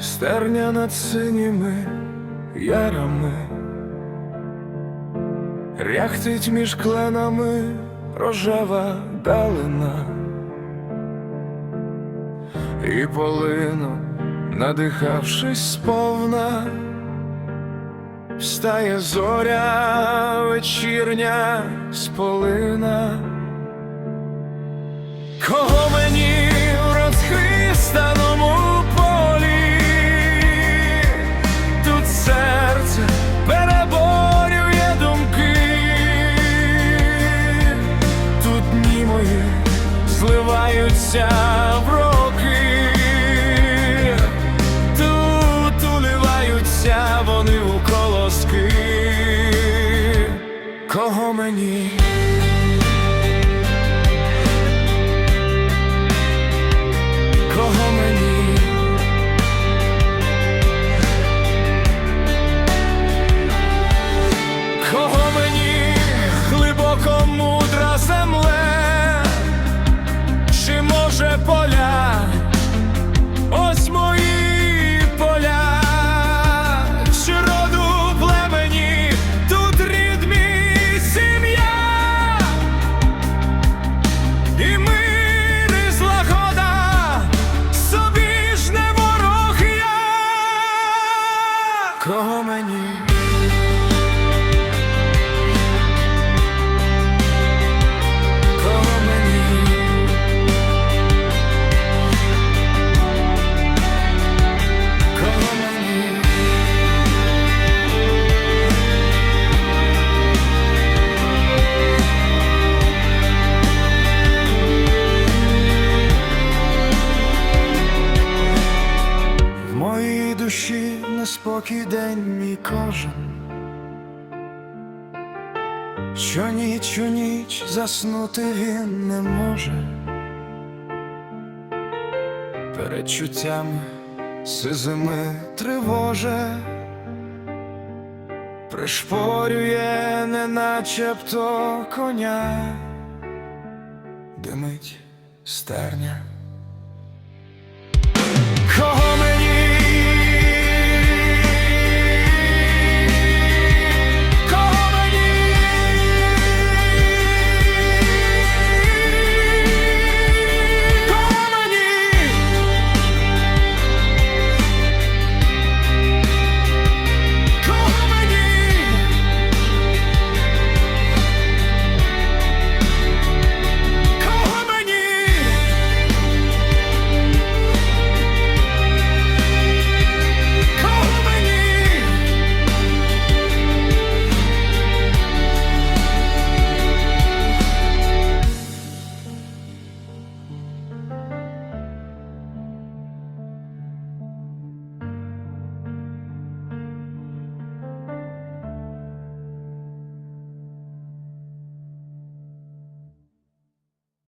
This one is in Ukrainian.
стерня над синіми ярами, ряхтить між кленами рожева далина, і полину, надихавшись сповна, встає зоря вечірня з полина. Кого зливаються в роки, тут уливаються вони у колоски. Кого мені? Кого мені? Неспокій день мій кожен. Що ніч у ніч заснути він не може. Передчуттями сизими тривоже, пришпорює, не начебто коня, димить стерня.